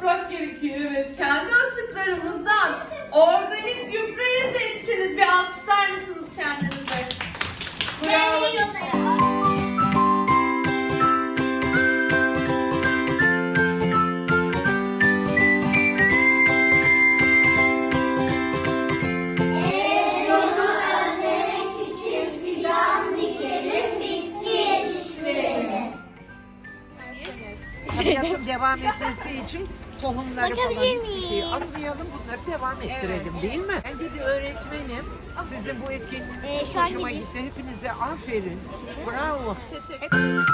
toprak gerekiyor. Evet kendi atıklarımızdan orada edebiyatın devam etmesi için tohumları falan hiçbir şey miyim? atmayalım. Bunları devam ettirelim değil mi? Ben de bir öğretmenim. Sizin bu etkinliğiniz Ee, çok şu an hoşuma gibi. gitti. Hepinize aferin. Bravo. Teşekkür